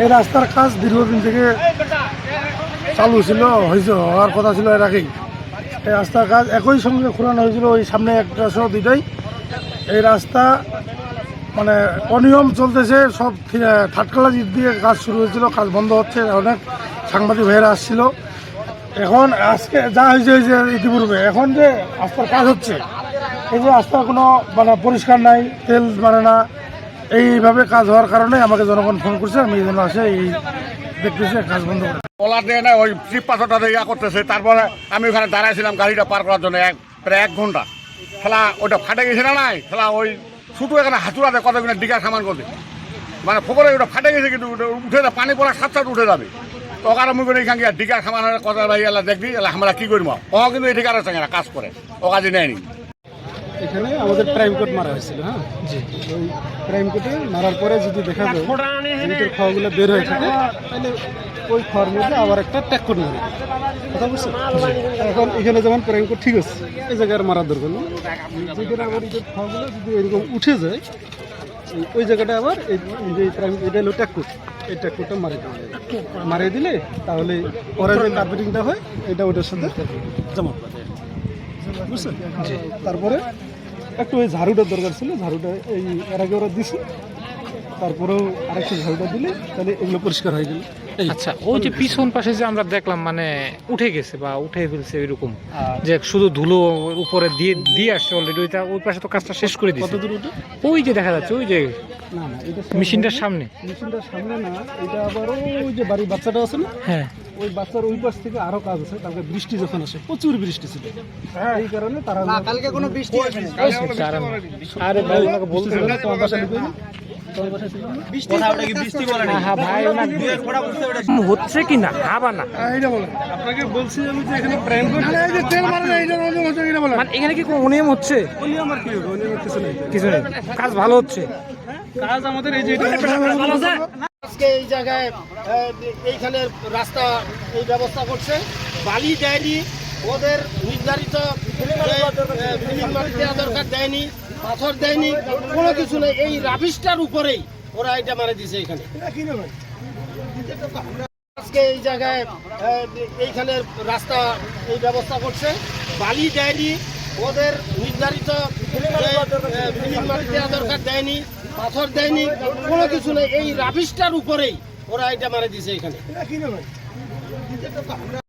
এই রাস্তার কাজ দীর্ঘদিন থেকে চালু ছিল, হয়েছে, হওয়ার কথা ছিল এর আগেই। এই রাস্তার কাজ একই সঙ্গে খোলানো হয়েছিল, ওই সামনে একটা সহ দুইটাই। এই রাস্তা মানে অনিয়ম চলতেছে, সব থাটকালাজি দিয়ে কাজ শুরু হয়েছিল, কাজ বন্ধ হচ্ছে, অনেক সাংবাদিক ভাইয়েরা আসছিল। এখন আজকে যা হয়েছে হয়েছে ইতিপূর্বে। এখন যে রাস্তার কাজ হচ্ছে, এই যে রাস্তার কোনো মানে পরিষ্কার নাই, তেল মানে না এইভাবে কাজ হওয়ার কারণে আমাকে জনগণ ফোন করছে আমি এই জন্য আসে এই দেখতেছি কাজ বন্ধ করে। ওলা দিয়ে না ওই ট্রিপ পাথরটা ইয়া করতেছে। তারপরে আমি ওখানে দাঁড়াইছিলাম গাড়িটা পার করার জন্য এক প্রায় এক ঘণ্টা। খেলা ওটা ফাটে গেছে না নাই? খেলা ওই শুধু এখানে হাতুড়াতে কতগুলো ডিগার সামান করতে মানে পুকুরে ওটা ফাটে গেছে কিন্তু উঠে যাবে পানি পড়ার সাত সাথে উঠে যাবে। তো ওখানে মুখে এখান থেকে ডিগার সামানের কথা ভাই এলা দেখবি এলা আমরা কি করব ও কিন্তু এই ডিগারের সঙ্গে কাজ করে। ও কাজে নেয়নি। এখানে আমাদের প্রাইম কোড মারা হয়েছিল হ্যাঁ? জি। প্রাইম কোডে মারার পরে যদি দেখা যায় ভিতর খাওয়াগুলো বের হয়ে থাকে তাহলে ওই খাওয়ার মধ্যে আবার একটা ট্যাগ কোড মারে কথা বুঝছ এখন এখানে যেমন প্রাইম কোড ঠিক আছে এই জায়গায় আর মারার দরকার নেই। যেখানে আবার যে খাওয়াগুলো যদি এরকম উঠে যায় ওই জায়গাটা আবার এই যে প্রাইম এটা হলো ট্যাগ কোড এই ট্যাগ কোডটা মারে দিতে হবে। মারিয়ে দিলে তাহলে পরে যে কার্পেটিংটা হয় এটা ওটার সাথে জমা। করে বুঝছেন তারপরে একটু ওই ঝাড়ুটার দরকার ছিল ঝাড়ুটা এই এর আগে ওরা দিছে তারপরেও আরেকটু ঝাড়ুটা দিলে তাহলে এগুলো পরিষ্কার হয়ে গেল। আচ্ছা ওই যে পিছন পাশে যে আমরা দেখলাম মানে উঠে গেছে বা উঠে ফেলছে এরকম যে শুধু ধুলো উপরে দিয়ে দিয়ে আসছে অলরেডি ওইটা ওই পাশে তো কাজটা শেষ করে ওটা? ওই যে দেখা যাচ্ছে ওই যে না না এটা মেশিনটার সামনে। মেশিনটার সামনে না এটা আবার ওই যে বাড়ির বাচ্চাটা আছে না? হ্যাঁ। ওই বাচ্চার ওই পাশ থেকে আরও কাজ আছে তারপরে বৃষ্টি যখন আসে প্রচুর বৃষ্টি ছিল। এই কারণে তারা কালকে কোনো বৃষ্টি কারণ আরে ভাই ওনাকে। তোমার বাসা? তোমার না? হ্যাঁ ভাই ওনাকে হচ্ছে। কি না? হাবা না। আপনাকে বলছি আমি যে এখানে প্রাইম কোড এই যে তেল মানে মানে এখানে কি কোনো অনিয়ম হচ্ছে? কিছু নেই। কিছু নেই। কাজ ভালো হচ্ছে। কাজ আমাদের এই যে আজকে এই জায়গায় এইখানে রাস্তা, এই ব্যবস্থা করছে। বালি দেয়নি, ওদের নির্ধারিত দেওয়া দরকার দেয়নি, পাথর দেয়নি, কোনো কিছু নেই। এই রাবিশটার উপরেই ওরা এটা মারা দিছে এখানে। আজকে এই জায়গায় এইখানে রাস্তা, এই ব্যবস্থা করছে। বালি দেয়নি, ওদের নির্ধারিত দেওয়া দরকার দেয়নি। পাথর দেয়নি কোনো কিছু নেই। এই রাবিশটার উপরেই ওরা এটা মারা দিছে এখানে।